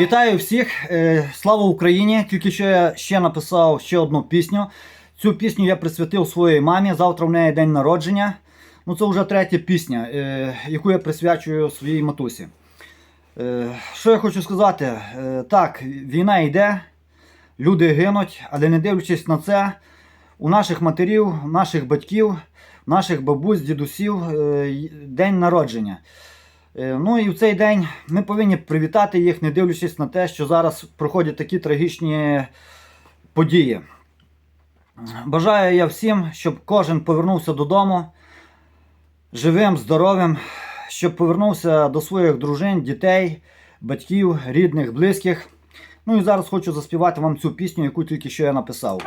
Вітаю всіх! Е, Слава Україні! Тільки що я ще написав ще одну пісню. Цю пісню я присвятив своїй мамі. Завтра в неї день народження. Ну, це вже третя пісня, е, яку я присвячую своїй матусі. Е, Що я хочу сказати? Так, війна йде, люди гинуть, але не дивлячись на це, у наших матерів, наших батьків, наших бабусь, дідусів день народження. Е, Ну і в цей день ми повинні привітати їх, не дивлячись на те, що зараз проходять такі трагічні події. Бажаю я всім, щоб кожен повернувся додому живим, здоровим, щоб повернувся до своїх дружин, дітей, батьків, рідних, близьких. Ну і зараз хочу заспівати вам цю пісню, яку тільки що я написав.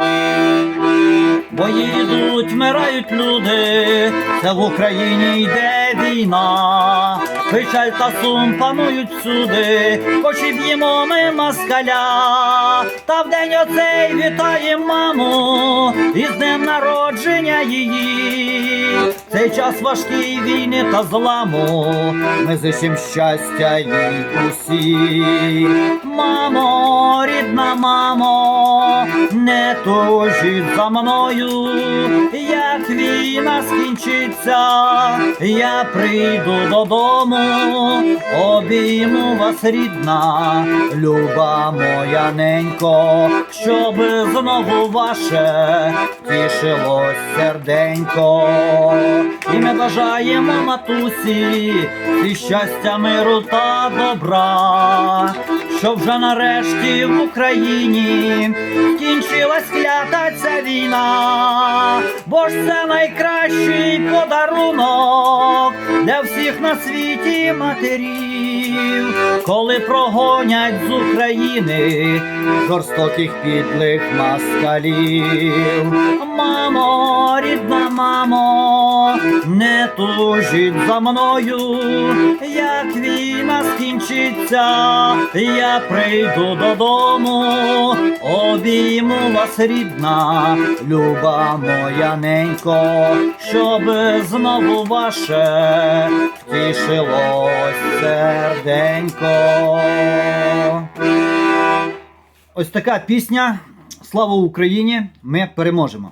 Бо їдуть, вмирають люди, це в Україні йде війна. Печаль та сум панують всюди, хоч і б'ємо ми москаля. Та в день оцей вітаємо маму із днем народження її. Цей час важкий війни та зламу. Ми зичим щастя їй усі. Мамо, рідна мамо, не тужіть за мною, як війна скінчиться, я прийду додому, обійму вас, рідна, люба моя ненько, щоб знову ваше тішилось серденько. І ми бажаємо матусі і щастя, миру та добра, щоб вже нарешті в Україні кінчилась клята ця війна, бо ж це найкращий подарунок для всіх на світі матерів, коли прогонять з України жорстоких підлих москалів. Мамо, рідна мамо, не тужіть за мною, війна скінчиться, я прийду додому, обійму вас, рідна, люба моя ненько, щоб знову ваше втішилось серденько. Ось така пісня. Слава Україні! Ми переможемо!